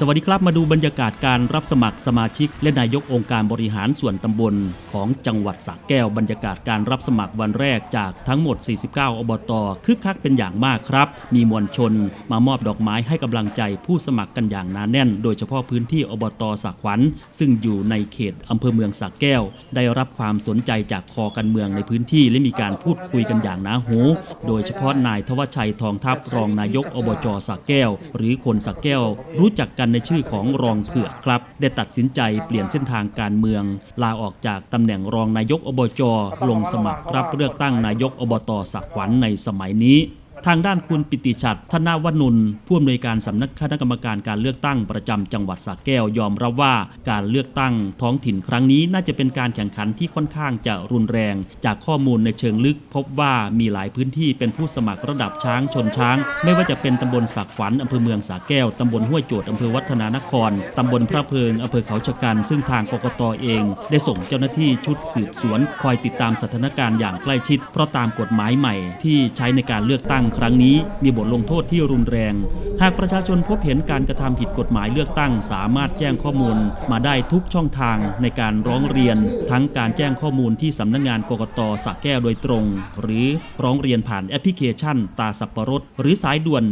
สวัสดีครับมาดูบรรยากาศการรับสมัครสมาชิก และนายกองค์การบริหารส่วนตำบลของจังหวัดสระแก้วบรรยากาศการรับสมัครวันแรกจากทั้งหมด 49 อบตคึกคักเป็นอย่างมากครับ มีมวลชนมามอบดอกไม้ให้กำลังใจผู้สมัครกันอย่างหนาแน่น โดยเฉพาะพื้นที่อบตสักขวัญ ซึ่งอยู่ในเขตอำเภอเมืองสระแก้ว ได้รับความสนใจจากคอการเมืองในพื้นที่และมีการพูดคุยกันอย่างหนาหู โดยเฉพาะนายทวชชัยทองทัพรองนายกอบจสระแก้ว หรือคนสระแก้ว รู้จักกันในชื่อของรองเผือกครับ ได้ตัดสินใจเปลี่ยนเส้นทางการเมือง ลาออกจากตำแหน่งรองนายกอบจลงสมัครรับเลือกตั้งนายกอบตสักขวัญในสมัยนี้ ทางด้านคุณปิติชัดธนาวนุนผู้อำนวยการสำนักคณะกรรมการการเลือกตั้งประจำจังหวัดสระแก้วยอมรับว่าการเลือกตั้งท้องถิ่นครั้งนี้น่าจะเป็นการแข่งขันที่ค่อนข้างจะรุนแรง จากข้อมูลในเชิงลึก พบว่ามีหลายพื้นที่เป็นผู้สมัครระดับช้างชนช้าง ไม่ว่าจะเป็นตำบลสักขวัญอำเภอเมืองสระแก้วตำบลห้วยโจดอำเภอวัฒนานครตำบลพระเพิงอำเภอเขาชะกัน ซึ่งทางกกตเอง ได้ส่งเจ้าหน้าที่ชุดสืบสวน คอยติดตามสถานการณ์อย่างใกล้ชิด เพราะตามกฎหมายใหม่ที่ใช้ในการเลือกตั้งครั้งนี้มีบทลงโทษที่รุนแรง หากประชาชนพบเห็นการกระทำผิดกฎหมายเลือกตั้ง สามารถแจ้งข้อมูลมาได้ทุกช่องทางในการร้องเรียน ทั้งการแจ้งข้อมูลที่สำนักงานกกตสักแก้วโดยตรง หรือร้องเรียนผ่านแอปพลิเคชัน ตาสับปะรดหรือสายด่วน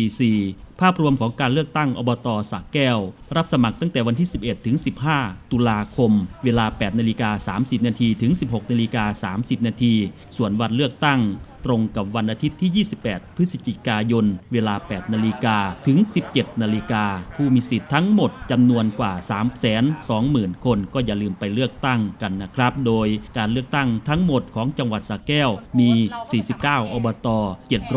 1444ภาพรวมของการเลือกตั้งอบตสระแก้ว รับสมัครตั้งแต่วันที่ 11 ถึง 15 ตุลาคม เวลา 8 นาฬิกา 30 นาทีถึง 16 นาฬิกา 30 นาทีส่วนวันเลือกตั้งตรงกับวันอาทิตย์ที่ 28 พฤศจิกายน เวลา 8 นาฬิกา ถึง 17 นาฬิกา ผู้มีสิทธิ์ทั้งหมดจำนวนกว่า 320,000 คนก็อย่าลืมไปเลือกตั้งกันนะครับ โดยการเลือกตั้งทั้งหมดของจังหวัดสระแก้ว มี 49 อบต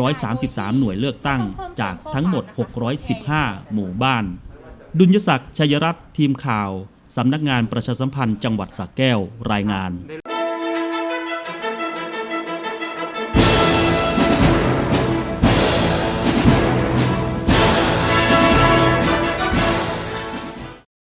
733 หน่วยเลือกตั้ง จากทั้งหมด615 หมู่บ้าน ดุลยศักดิ์ชัยรัตน์ทีมข่าว สำนักงานประชาสัมพันธ์จังหวัดสระแก้วรายงาน